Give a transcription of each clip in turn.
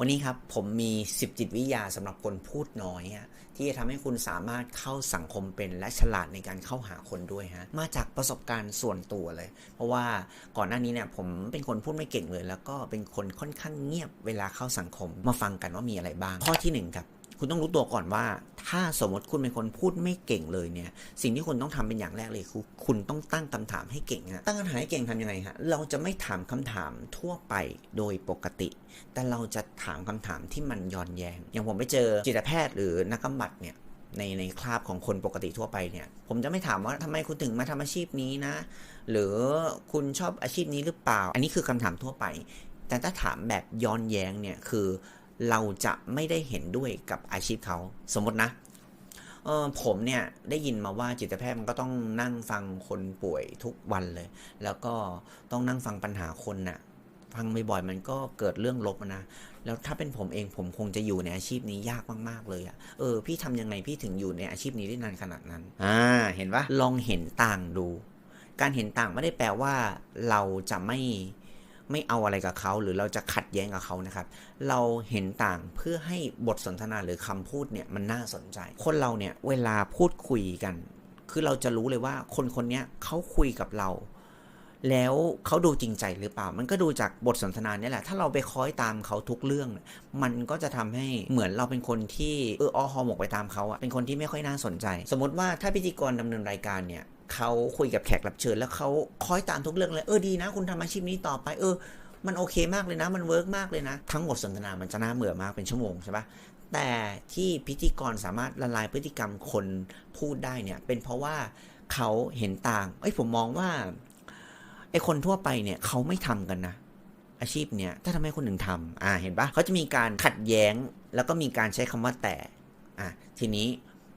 วันนี้ครับผมมี 10 จิตวิทยาสำหรับคนพูดน้อยฮะที่จะทำให้คุณสามารถเข้าสังคมเป็นและฉลาดในการเข้าหาคนด้วยฮะมาจากประสบการณ์ส่วนตัวเลย เพราะว่าก่อนหน้านี้เนี่ยผมเป็นคนพูดไม่เก่งเลย แล้วก็เป็นคนค่อนข้างเงียบเวลาเข้าสังคมมาฟังกันว่ามีอะไรบ้าง ข้อที่หนึ่งครับ คุณต้องรู้ตัวก่อนว่า ถ้าสมมติคุณเป็นคนพูดไม่เก่งเลยเนี่ย สิ่งที่คุณต้องทำเป็นอย่างแรกเลยคือคุณต้องตั้งคำถามให้เก่งฮะตั้งคำถามให้เก่งทำยังไงฮะเราจะไม่ถามคำถามทั่วไปโดยปกติ แต่เราจะถามคำถามที่มันย้อนแยง อย่างผมไปเจอจิตแพทย์หรือนักบำบัดเนี่ยในในคราบของคนปกติทั่วไปเนี่ย ผมจะไม่ถามว่าทำไมคุณถึงมาทำอาชีพนี้นะ หรือคุณชอบอาชีพนี้หรือเปล่า อันนี้คือคำถามทั่วไป แต่ถ้าถามแบบย้อนแย้งเนี่ยคือ เราจะไม่ได้เห็นด้วยกับอาชีพเขาสมมตินะเออผมเนี่ยได้ยินมาว่าจิตแพทย์มันก็ต้องนั่งฟังคนป่วยทุกวันเลย แล้วก็ต้องนั่งฟังปัญหาคนน่ะฟังบ่อยๆมันก็เกิดเรื่องลบอะนะ แล้วถ้าเป็นผมเองผมคงจะอยู่ในอาชีพนี้ยากมากๆเลยอะเออ พี่ทำยังไงพี่ถึงอยู่ในอาชีพนี้ได้นานขนาดนั้น อ่า เห็นปะลองเห็นต่างดู การเห็นต่างไม่ได้แปลว่า เราจะไม่ ไม่เอาอะไรกับเขาหรือเราจะขัดแย้งกับเขานะครับ เราเห็นต่างเพื่อให้บทสนทนาหรือคำพูดเนี่ยมันน่าสนใจ คนเราเนี่ยเวลาพูดคุยกัน คือเราจะรู้เลยว่าคนคนนี้เขาคุยกับเรา แล้วเขาดูจริงใจหรือเปล่า มันก็ดูจากบทสนทนาเนี่ยแหละ ถ้าเราไปคอยตามเขาทุกเรื่อง มันก็จะทำให้เหมือนเราเป็นคนที่เอออฮอหมกไปตามเขาอะเป็นคนที่ไม่ค่อยน่าสนใจ สมมติว่าถ้าพิธีกรดำเนินรายการเนี่ย เขาคุยกับแขกรับเชิญ แล้วเขาคอยตามทุกเรื่องเลย เออดีนะ คุณทำอาชีพนี้ต่อไปเออ มันโอเคมากเลยนะ มันเวิร์กมากเลยนะ ทั้งหมดสนทนามันจะน่าเบื่อมากเป็นชั่วโมงใช่ปะแต่ที่พิธีกรสามารถละลายพฤติกรรมคนพูดได้เนี่ย เป็นเพราะว่าเขาเห็นต่างเอ้ผมมองว่าไอ้คนทั่วไปเนี่ยเขาไม่ทำกันนะอาชีพเนี่ยถ้าทำให้คนหนึ่งทำอ่าเห็นปะเขาจะมีการขัดแย้ง แล้วก็มีการใช้คำว่าแต่อะทีนี้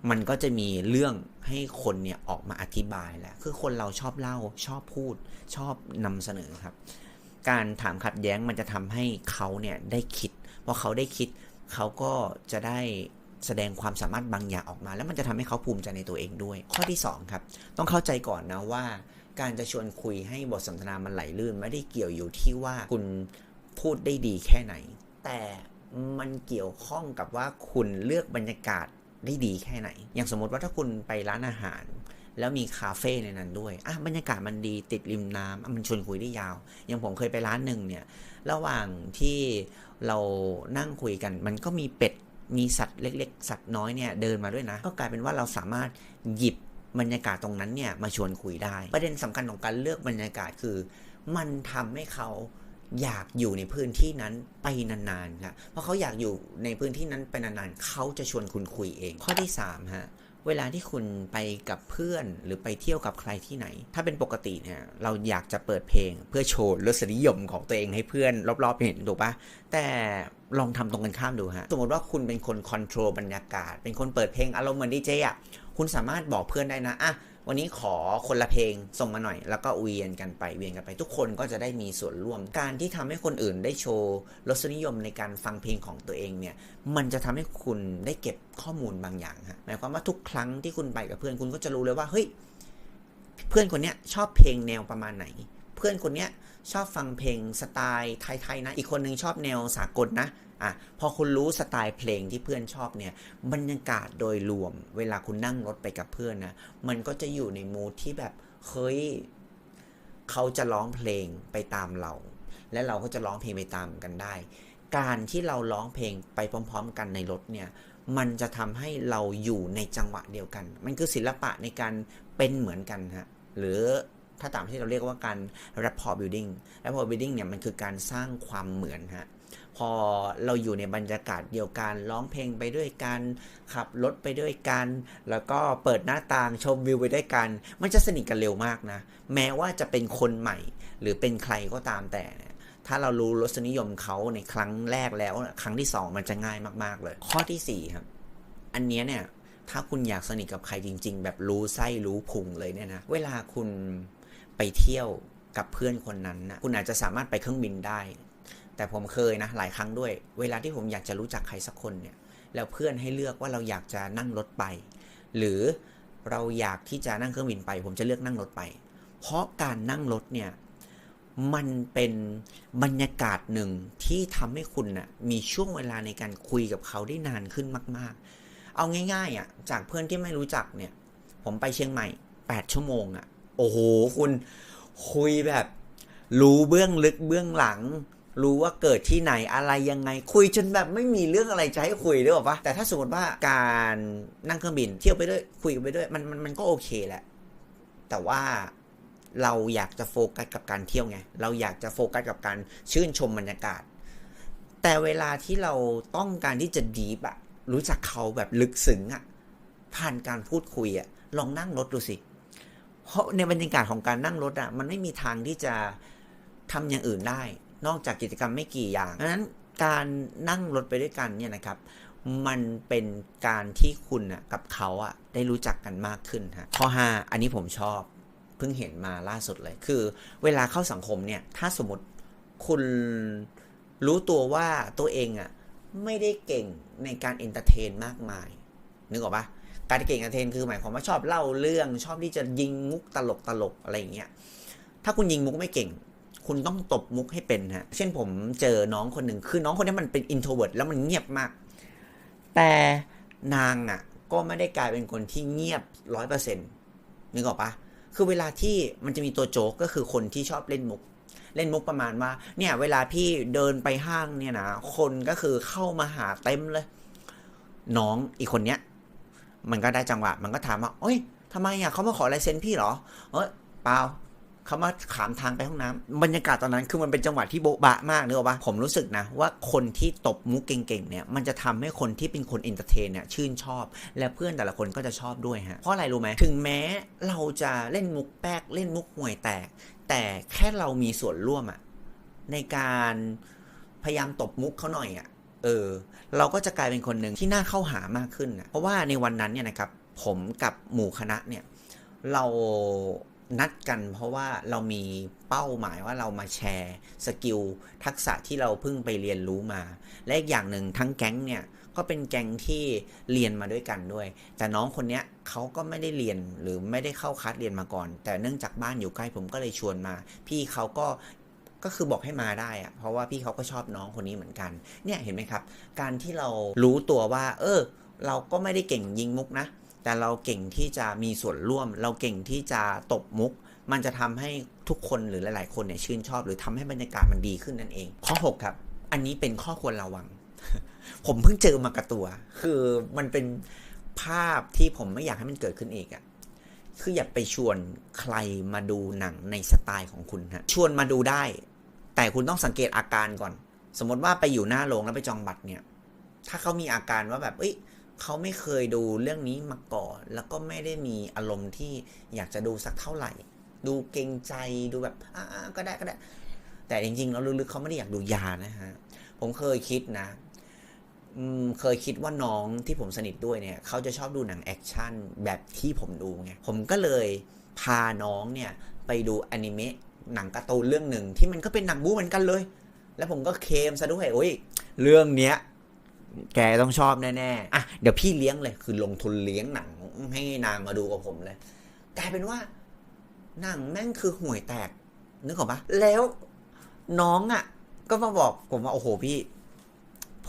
มันก็จะมีเรื่องให้คนเนี่ยออกมาอธิบายแหละ คือคนเราชอบเล่าชอบพูดชอบนำเสนอครับ การถามขัดแย้งมันจะทำให้เขาเนี่ยได้คิดพอเขาได้คิดเขาก็จะได้แสดงความสามารถบางอย่างออกมา แล้วมันจะทำให้เขาภูมิใจในตัวเองด้วย ข้อที่สองครับ ต้องเข้าใจก่อนนะว่า การจะชวนคุยให้บทสนทนามันไหลลื่น ไม่ได้เกี่ยวอยู่ที่ว่าคุณพูดได้ดีแค่ไหน แต่มันเกี่ยวข้องกับว่าคุณเลือกบรรยากาศ ได้ดีแค่ไหน อย่างสมมติว่าถ้าคุณไปร้านอาหาร แล้วมีคาเฟ่ในนั้นด้วยอะบรรยากาศมันดีติดริมน้ำอะมันชวนคุยได้ยาว อย่างผมเคยไปร้านหนึ่งเนี่ย ระหว่างที่เรานั่งคุยกัน มันก็มีเป็ดมีสัตว์เล็ก ๆ สัตว์น้อยเนี่ยเดินมาด้วยนะ ก็กลายเป็นว่าเราสามารถหยิบบรรยากาศตรงนั้นเนี่ยมาชวนคุยได้ ประเด็นสำคัญของการเลือกบรรยากาศคือ มันทำให้เขา อยากอยู่ในพื้นที่นั้นไปนานๆครับเพราะเขาอยากอยู่ในพื้นที่นั้นไปนานๆเขาจะชวนคุณคุยเอง ข้อที่3ฮะเวลาที่คุณไปกับเพื่อนหรือไปเที่ยวกับใครที่ไหน ถ้าเป็นปกติเนี่ยเราอยากจะเปิดเพลงเพื่อโชว์รสนิยมของตัวเองให้เพื่อนรอบๆเห็นถูกปะแต่ลองทำตรงกันข้ามดูฮะ สมมติว่าคุณเป็นคนคอนโทรลบรรยากาศ เป็นคนเปิดเพลงอารมณ์เหมือนดีเจอะ คุณสามารถบอกเพื่อนได้นะ อะ วันนี้ขอคนละเพลงส่งมาหน่อย แล้วก็เวียนกันไปเวียนกันไป ทุกคนก็จะได้มีส่วนร่วม การที่ทำให้คนอื่นได้โชว์รสนิยมในการฟังเพลงของตัวเองเนี่ย มันจะทำให้คุณได้เก็บข้อมูลบางอย่างฮะหมายความว่าทุกครั้งที่คุณไปกับเพื่อนคุณก็จะรู้เลยว่าเฮ้ยเพื่อนคนเนี้ยชอบเพลงแนวประมาณไหน พื่อนคนเนี้ยชอบฟังเพลงสไตล์ไทยๆนะ อีกคนนึงชอบแนวสากลนะอะพอคุณรู้สไตล์เพลงที่เพื่อนชอบเนี่ยบรรยากาศโดยรวม เวลาคุณนั่งรถไปกับเพื่อนนะมันก็จะอยู่ในมูทที่แบบเฮ้ยเขาจะร้องเพลงไปตามเรา และเราก็จะร้องเพลงไปตามกันได้ การที่เราร้องเพลงไปพร้อม ๆ กันในรถเนี่ยมันจะทำให้เราอยู่ในจังหวะเดียวกัน มันคือศิลปะในการเป็นเหมือนกันฮะหรือ ถ้าตามที่เราเรียกว่าการ rapport building rapport building เนี่ยมันคือการสร้างความเหมือนฮะพอเราอยู่ในบรรยากาศเดียวกันร้องเพลงไปด้วยกันขับรถไปด้วยกัน แล้วก็เปิดหน้าต่างชมวิวไปด้วยกัน มันจะสนิทกันเร็วมากนะ แม้ว่าจะเป็นคนใหม่ หรือเป็นใครก็ตามแต่ ถ้าเรารู้รสนิยมเขาในครั้งแรกแล้ว ครั้งที่สองมันจะง่ายมาก ๆ เลย ข้อที่สี่ครับ อันเนี้ยเนี่ยถ้าคุณอยากสนิทกับใครจริง ๆ แบบรู้ไส้รู้พุงเลยเนี่ยนะเวลาคุณ ไปเที่ยวกับเพื่อนคนนั้นนะคุณอาจจะสามารถไปเครื่องบินได้ แต่ผมเคยนะหลายครั้งด้วย เวลาที่ผมอยากจะรู้จักใครสักคนเนี่ยแล้วเพื่อนให้เลือกว่าเราอยากจะนั่งรถไป หรือเราอยากที่จะนั่งเครื่องบินไป ผมจะเลือกนั่งรถไป เพราะการนั่งรถเนี่ยมันเป็นบรรยากาศหนึ่งที่ทำให้คุณน่ะมีช่วงเวลาในการคุยกับเขาได้นานขึ้นมาก ๆ เอาง่ายๆอะจากเพื่อนที่ไม่รู้จักเนี่ย ผมไปเชียงใหม่ 8 ชั่วโมงอะ โอ้โหคุณคุยแบบ รู้เบื้องลึกเบื้องหลัง รู้ว่าเกิดที่ไหนอะไรยังไง คุยจนแบบไม่มีเรื่องอะไรจะให้คุยด้วยหรอปะแต่ถ้าสมมติว่าการนั่งเครื่องบินเที่ยวไปด้วยคุยไปด้วยมันมันมันก็โอเคแหละ แต่ว่าเราอยากจะโฟกัสกับการเที่ยวไง เราอยากจะโฟกัสกับการชื่นชมบรรยากาศ แต่เวลาที่เราต้องการที่จะดีฟอะรู้จักเขาแบบลึกซึ้งอะผ่านการพูดคุยอะลองนั่งรถดูสิ เพราะในบรรยากาศของการนั่งรถอะมันไม่มีทางที่จะทำอย่างอื่นได้ นอกจากกิจกรรมไม่กี่อย่างดังนั้นการนั่งรถไปด้วยกันเนี่ยนะครับ มันเป็นการที่คุณอะกับเขาอะได้รู้จักกันมากขึ้นฮะข้อ 5 อันนี้ผมชอบเพิ่งเห็นมาล่าสุดเลย คือเวลาเข้าสังคมเนี่ยถ้าสมมติคุณรู้ตัวว่าตัวเองอะไม่ได้เก่งในการเอนเตอร์เทนมากมาย นึกออกปะ การเก่งเอนเตอร์เทนคือหมายความว่าชอบเล่าเรื่อง ชอบที่จะยิงมุกตลกตลกๆอะไรอย่างเงี้ยถ้าคุณยิงมุกไม่เก่ง คุณต้องตบมุกให้เป็นฮะเช่นผมเจอน้องคนหนึ่งคือน้องคนนี้มันเป็นอินโทรเวิร์ดแล้วมันเงียบมาก แต่นางอะก็ไม่ได้กลายเป็นคนที่เงียบร้อยเปอร์เซ็นต์นึกออกปะคือเวลาที่มันจะมีตัวโจ๊กก็คือคนที่ชอบเล่นมุก เล่นมุกประมาณว่า เนี่ยเวลาพี่เดินไปห้างเนี่ยนะคนก็คือเข้ามาหาเต็มเลย น้องอีกคนเนี้ย มันก็ได้จังหวะ มันก็ถามว่าเอ้ยทำไมอะเขามาขอลายเซ็นพี่เหรอ เอ้ยเปล่าเขามาขามทางไปห้องน้ำบรรยากาศตอนนั้นคือมันเป็นจังหวะที่โบ๊ะบะมากเนอะปะผมรู้สึกนะ ว่าคนที่ตบมุกเก่งๆเนี่ยมันจะทำให้คนที่เป็นคนเอนเตอร์เทนเนี่ยชื่นชอบ และเพื่อนแต่ละคนก็จะชอบด้วยฮะเพราะอะไรรู้ไหมถึงแม้เราจะเล่นมุกแป๊กเล่นมุกห่วยแตก แต่แค่เรามีส่วนร่วมอะในการพยายามตบมุกเขาหน่อยอะ เออ เราก็จะกลายเป็นคนหนึ่งที่น่าเข้าหามากขึ้นนะเพราะว่าในวันนั้นเนี่ยนะครับ ผมกับหมู่คณะเนี่ย เรานัดกันเพราะว่าเรามีเป้าหมายว่าเรามาแชร์สกิลทักษะที่เราเพิ่งไปเรียนรู้มา และอีกอย่างหนึ่งทั้งแก๊งเนี่ยก็เป็นแก๊งที่เรียนมาด้วยกันด้วย แต่น้องคนเนี้ยเขาก็ไม่ได้เรียนหรือไม่ได้เข้าคัดเรียนมาก่อน แต่เนื่องจากบ้านอยู่ใกล้ผมก็เลยชวนมา พี่เขาก็ ก็คือบอกให้มาได้อะเพราะว่าพี่เขาก็ชอบน้องคนนี้เหมือนกัน เนี่ยเห็นไหมครับ การที่เรารู้ตัวว่า เออ เราก็ไม่ได้เก่งยิงมุกนะ แต่เราเก่งที่จะมีส่วนร่วม เราเก่งที่จะตบมุก มันจะทำให้ทุกคนหรือหลาย ๆ คนเนี่ยชื่นชอบ หรือทำให้บรรยากาศมันดีขึ้นนั่นเอง ข้อ 6 ครับ อันนี้เป็นข้อควรระวัง ผมเพิ่งเจอมากับตัว คือมันเป็นภาพที่ผมไม่อยากให้มันเกิดขึ้นอีกอะคืออย่าไปชวนใครมาดูหนังในสไตล์ของคุณฮะ ชวนมาดูได้ แต่คุณต้องสังเกตอาการก่อน สมมติว่าไปอยู่หน้าโรงแล้วไปจองบัตรเนี่ย ถ้าเขามีอาการว่าแบบ เอ้ยเขาไม่เคยดูเรื่องนี้มาก่อน แล้วก็ไม่ได้มีอารมณ์ที่อยากจะดูสักเท่าไหร่ ดูเกรงใจดูแบบอ่าก็ได้ก็ได้ แต่จริงๆแล้วลึกๆเขาไม่ได้อยากดูยานะฮะผมเคยคิดนะเคยคิดว่าน้องที่ผมสนิทด้วยเนี่ยเขาจะชอบดูหนังแอคชั่นแบบที่ผมดูไงผมก็เลยพาน้องเนี่ยไปดูอนิเมะ หนังการ์ตูนเรื่องหนึ่งที่มันก็เป็นหนังบู๊เหมือนกันเลย แล้วผมก็เคมซะด้วยโอ้ยเรื่องเนี้ยแกต้องชอบแน่ๆอะเดี๋ยวพี่เลี้ยงเลยคือลงทุนเลี้ยงหนังให้นางมาดูกับผมเลย กลายเป็นว่า หนังแม่งคือห่วยแตก นึกออกปะแล้วน้องอะ ก็มาบอกผมว่าโอ้โหพี่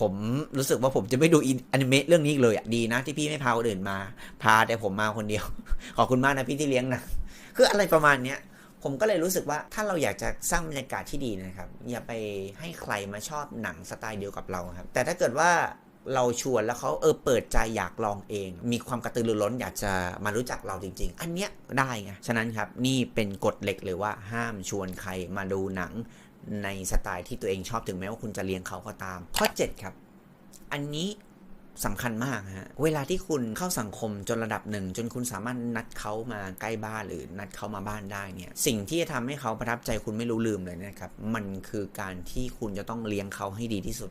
ผมรู้สึกว่าผมจะไม่ดูอินอนิเมะเรื่องนี้อีกเลยอะดีนะที่พี่ไม่พาคนอื่นมา พาแต่ผมมาคนเดียว ขอบคุณมากนะพี่ที่เลี้ยงนะคืออะไรประมาณเนี้ย ผมก็เลยรู้สึกว่าถ้าเราอยากจะสร้างบรรยากาศที่ดีนะครับ อย่าไปให้ใครมาชอบหนังสไตล์เดียวกับเราครับ แต่ถ้าเกิดว่าเราชวนแล้วเขาเออเปิดใจอยากลองเอง มีความกระตือรือร้นอยากจะมารู้จักเราจริง ๆ อันเนี้ยได้ไงฉะนั้นครับนี่เป็นกฎเหล็กเลยว่าห้ามชวนใครมาดูหนังในสไตล์ที่ตัวเองชอบถึงแม้ว่าคุณจะเลี้ยงเขาก็ตาม ข้อ 7 ครับ อันนี้ สำคัญมากฮะ เวลาที่คุณเข้าสังคมจนระดับหนึ่ง จนคุณสามารถนัดเขามาใกล้บ้านหรือนัดเขามาบ้านได้เนี่ย สิ่งที่จะทำให้เขาประทับใจคุณไม่รู้ลืมเลยนะครับ มันคือการที่คุณจะต้องเลี้ยงเขาให้ดีที่สุด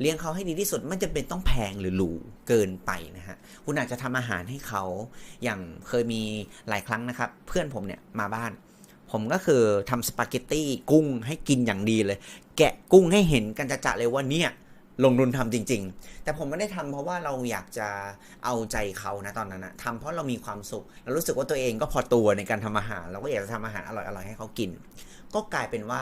เลี้ยงเขาให้ดีที่สุดไม่จำเป็นต้องแพงหรือหรูเกินไปนะฮะ คุณอาจจะทำอาหารให้เขา อย่างเคยมีหลายครั้งนะครับ เพื่อนผมเนี่ยมาบ้าน ผมก็คือทำสปาเกตตี้กุ้งให้กินอย่างดีเลย แกะกุ้งให้เห็นกันจะๆเลยว่าเนี่ย ลงทุนทำจริง ๆ แต่ผมไม่ได้ทำเพราะว่าเราอยากจะเอาใจเขานะตอนนั้นนะทำเพราะเรามีความสุข เรารู้สึกว่าตัวเองก็พอตัวในการทำอาหาร เราก็อยากจะทำอาหารอร่อยๆให้เขากิน ก็กลายเป็นว่า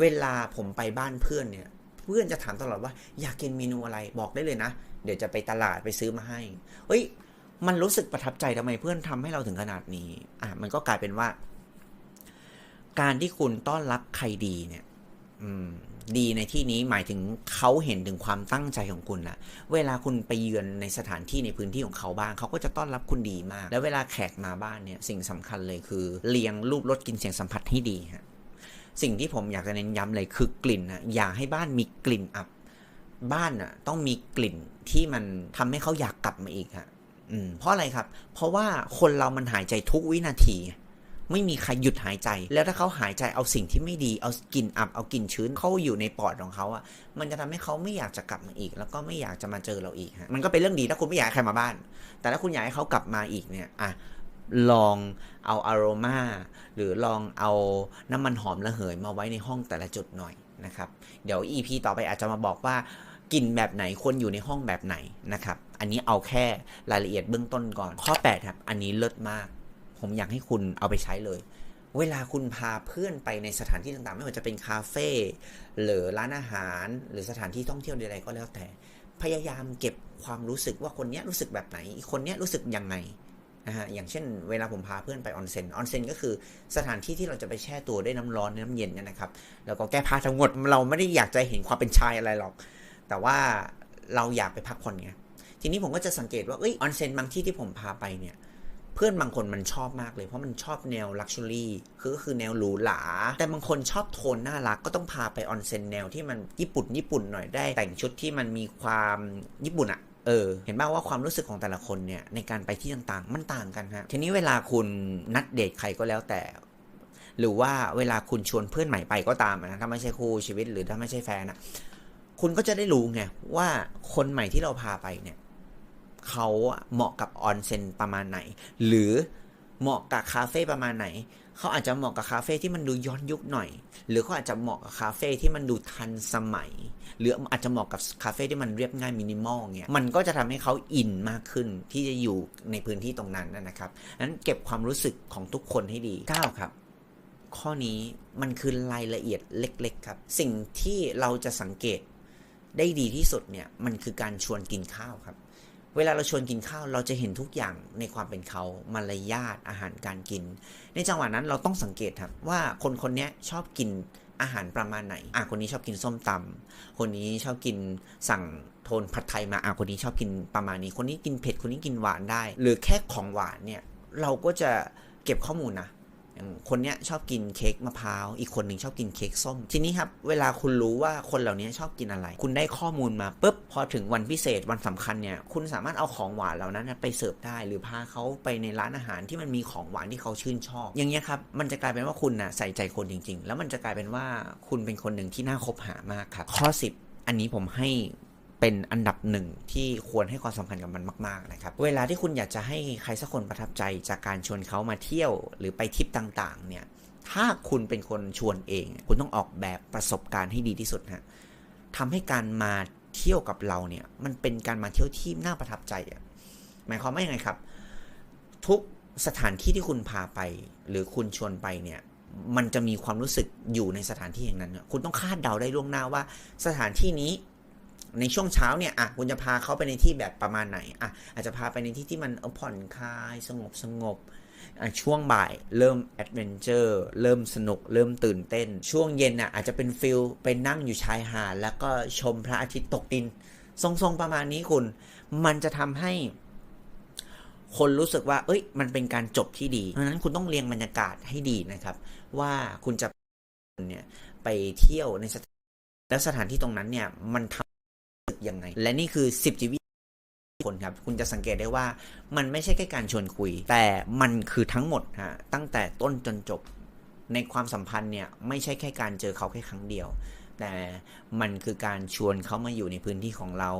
เวลาผมไปบ้านเพื่อนเนี่ย เพื่อนจะถามตลอดว่าอยากกินเมนูอะไรบอกได้เลยนะ เดี๋ยวจะไปตลาดไปซื้อมาให้ เฮ้ย มันรู้สึกประทับใจทำไมเพื่อนทำให้เราถึงขนาดนี้ อะมันก็กลายเป็นว่า การที่คุณต้อนรับใครดีเนี่ย ดีในที่นี้หมายถึงเขาเห็นถึงความตั้งใจของคุณนะเวลาคุณไปเยือนในสถานที่ในพื้นที่ของเขาบ้าง เขาก็จะต้อนรับคุณดีมาก แล้วเวลาแขกมาบ้านเนี่ย สิ่งสำคัญเลยคือ เลียงรูปรสกลินเสียงสัมผัสให้ดีฮะสิ่งที่ผมอยากจะเน้นย้ำเลยคือกลิ่นนะอย่าให้บ้านมีกลิ่นอับ บ้านน่ะต้องมีกลิ่นที่มันทำให้เขาอยากกลับมาอีกฮะอืมเพราะอะไรครับ เพราะว่าคนเรามันหายใจทุกวินาที ไม่มีใครหยุดหายใจ แล้วถ้าเขาหายใจเอาสิ่งที่ไม่ดีเอากลิ่นอับเอากลิ่นชื้นเข้าอยู่ในปอดของเขาอะมันจะทำให้เขาไม่อยากจะกลับมาอีก แล้วก็ไม่อยากจะมาเจอเราอีกฮะมันก็เป็นเรื่องดีถ้าคุณไม่อยากให้ใครมาบ้าน แต่ถ้าคุณอยากให้เขากลับมาอีกเนี่ยอะลองเอาอารมาหรือลองเอาน้ำมันหอมระเหยมาไว้ในห้องแต่ละจุดหน่อยนะครับ เดี๋ยว EP ต่อไปอาจจะมาบอกว่ากลิ่นแบบไหนควรอยู่ในห้องแบบไหนนะครับ อันนี้เอาแค่รายละเอียดเบื้องต้นก่อน ข้อ 8 ครับ อันนี้เลิศมาก ผมอยากให้คุณเอาไปใช้เลย เวลาคุณพาเพื่อนไปในสถานที่ต่างๆ ไม่ว่าจะเป็นคาเฟ่หรือร้านอาหาร หรือสถานที่ท่องเที่ยวใดๆก็แล้วแต่ พยายามเก็บความรู้สึกว่าคนนี้รู้สึกแบบไหน คนนี้รู้สึกยังไงนะฮะอย่างเช่น เวลาผมพาเพื่อนไปออนเซ็นออนเซ็นก็คือสถานที่ที่เราจะไปแช่ตัวด้วยน้ำร้อนน้ำเย็นเนี่ยนะครับ แล้วก็แก้ผ้าทั้งหมดเราไม่ได้อยากจะเห็นความเป็นชายอะไรหรอก แต่ว่าเราอยากไปพักผ่อนไงทีนี้ผมก็จะสังเกตว่าเอ้ยออนเซ็นบางที่ที่ผมพาไปเนี่ย พื่อนบางคนมันชอบมากเลย เพราะมันชอบแนวลักชัวรี่คือก็คือแนวหรูหรา แต่บางคนชอบโทนน่ารักก็ต้องพาไปออนเซ็นแนวที่มันญี่ปุ่นญี่ปุ่นหน่อยได้ แต่งชุดที่มันมีความญี่ปุ่นอะเออ เห็นบ้างว่าความรู้สึกของแต่ละคนเนี่ยในการไปที่ต่างๆ มันต่างกันฮะ ทีนี้เวลาคุณนัดเดทใครก็แล้วแต่ หรือว่าเวลาคุณชวนเพื่อนใหม่ไปก็ตามนะ ถ้าไม่ใช่คู่ชีวิตหรือถ้าไม่ใช่แฟนอะคุณก็จะได้รู้ไงว่าคนใหม่ที่เราพาไปเนี่ย เขาเหมาะกับออนเซ็นประมาณไหน หรือเหมาะกับคาเฟ่ประมาณไหน เขาอาจจะเหมาะกับคาเฟ่ที่มันดูย้อนยุคหน่อย หรือเขาอาจจะเหมาะกับคาเฟ่ที่มันดูทันสมัย หรืออาจจะเหมาะกับคาเฟ่ที่มันเรียบง่ายมินิมอลเงี้ย มันก็จะทำให้เขาอินมากขึ้นที่จะอยู่ในพื้นที่ตรงนั้นนะครับนั้นเก็บความรู้สึกของทุกคนให้ดี9ครับข้อนี้มันคือรายละเอียดเล็ก ๆ ครับ สิ่งที่เราจะสังเกตได้ดีที่สุดเนี่ย มันคือการชวนกินข้าวครับ เวลาเราชวนกินข้าวเราจะเห็นทุกอย่างในความเป็นเขามารยาทอาหารการกิน ในจังหวะนั้นเราต้องสังเกตครับว่าคนคนนี้ชอบกินอาหารประมาณไหน อะคนนี้ชอบกินส้มตำคนนี้ชอบกินสั่งโทนผัดไทยมา อะคนนี้ชอบกินประมาณนี้ คนนี้กินเผ็ด คนนี้กินหวานได้ หรือแค่ของหวานเนี่ย เราก็จะเก็บข้อมูลนะ คนเนี้ยชอบกินเค้กมะพร้าว อีกคนหนึ่งชอบกินเค้กส้ม ทีนี้ครับ เวลาคุณรู้ว่าคนเหล่านี้ชอบกินอะไร คุณได้ข้อมูลมาปุ๊บ พอถึงวันพิเศษวันสำคัญเนี่ย คุณสามารถเอาของหวานเหล่านั้นไปเสิร์ฟได้ หรือพาเขาไปในร้านอาหารที่มันมีของหวานที่เขาชื่นชอบ อย่างเงี้ยครับ มันจะกลายเป็นว่าคุณน่ะใส่ใจคนจริง ๆ แล้วมันจะกลายเป็นว่าคุณเป็นคนหนึ่งที่น่าคบหามากครับ ข้อ 10 อันนี้ผมให้ เป็นอันดับหนึ่งที่ควรให้ความสำคัญกับมันมากๆนะครับ เวลาที่คุณอยากจะให้ใครสักคนประทับใจจากการชวนเขามาเที่ยวหรือไปทริปต่างๆ เนี่ย ถ้าคุณเป็นคนชวนเอง คุณต้องออกแบบประสบการณ์ให้ดีที่สุดฮะทำให้การมาเที่ยวกับเราเนี่ย มันเป็นการมาเที่ยวที่น่าประทับใจอะหมายความว่ายังไงครับ ทุกสถานที่ที่คุณพาไป หรือคุณชวนไปเนี่ยมันจะมีความรู้สึกอยู่ในสถานที่อย่างนั้น คุณต้องคาดเดาได้ล่วงหน้าว่าสถานที่นี้ ในช่วงเช้าเนี่ยอะคุณจะพาเขาไปในที่แบบประมาณไหนอะอาจจะพาไปในที่ที่มันเออผ่อนคลายสงบสงบอะช่วงบ่ายเริ่มแอดเวนเจอร์เริ่มสนุก เริ่มตื่นเต้น ช่วงเย็นอะอาจจะเป็นฟิลไปนั่งอยู่ชายหาดแล้วก็ชมพระอาทิตย์ตกดิน ทรงๆประมาณนี้คุณ มันจะทำให้คนรู้สึกว่า เอ้ย มันเป็นการจบที่ดีเพราะฉะนั้นคุณต้องเรียงบรรยากาศให้ดีนะครับ ว่าคุณจะเนี่ยไปเที่ยวในสถานแล้วสถานที่ตรงนั้นเนี่ยมันทำ สึกยังไง และนี่คือ 10จีวิคนครับ คุณจะสังเกตได้ว่ามันไม่ใช่แค่การชวนคุย แต่มันคือทั้งหมดฮะตั้งแต่ต้นจนจบ ในความสัมพันธ์เนี่ยไม่ใช่แค่การเจอเขาแค่ครั้งเดียว แต่มันคือการชวนเขามาอยู่ในพื้นที่ของเรา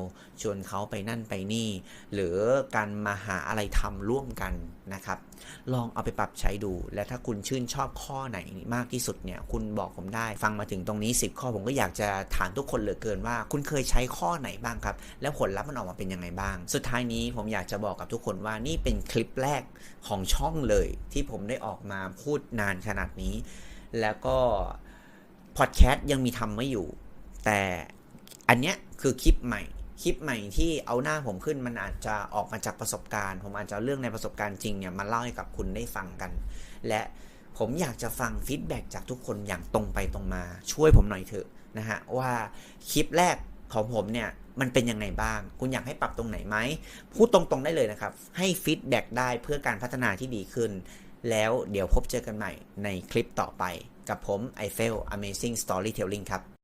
ชวนเขาไปนั่นไปนี่ หรือการมาหาอะไรทำร่วมกันนะครับ ลองเอาไปปรับใช้ดู และถ้าคุณชื่นชอบข้อไหนมากที่สุดเนี่ยคุณบอกผมได้ ฟังมาถึงตรงนี้ 10 ข้อผมก็อยากจะถามทุกคนเหลือเกินว่า คุณเคยใช้ข้อไหนบ้างครับ แล้วผลลัพธ์มันออกมาเป็นยังไงบ้าง สุดท้ายนี้ผมอยากจะบอกกับทุกคนว่านี่เป็นคลิปแรกของช่องเลย ที่ผมได้ออกมาพูดนานขนาดนี้ แล้วก็ พอดแคสต์ยังมีทำไม่อยู่ แต่อันเนี้ยคือคลิปใหม่ คลิปใหม่ที่เอาหน้าผมขึ้นมันอาจจะออกมาจากประสบการณ์ ผมอาจจะเอาเรื่องในประสบการณ์จริงเนี่ยมาเล่าให้กับคุณได้ฟังกัน และผมอยากจะฟังฟีดแบ็กจากทุกคนอย่างตรงไปตรงมา ช่วยผมหน่อยเถอะนะฮะว่าคลิปแรกของผมเนี่ยมันเป็นยังไงบ้าง คุณอยากให้ปรับตรงไหนไหม พูดตรงๆได้เลยนะครับ ให้ฟีดแบ็กได้เพื่อการพัฒนาที่ดีขึ้น แล้วเดี๋ยวพบเจอกันใหม่ในคลิปต่อไป กับผมไอเฟล Amazing Storytelling ครับ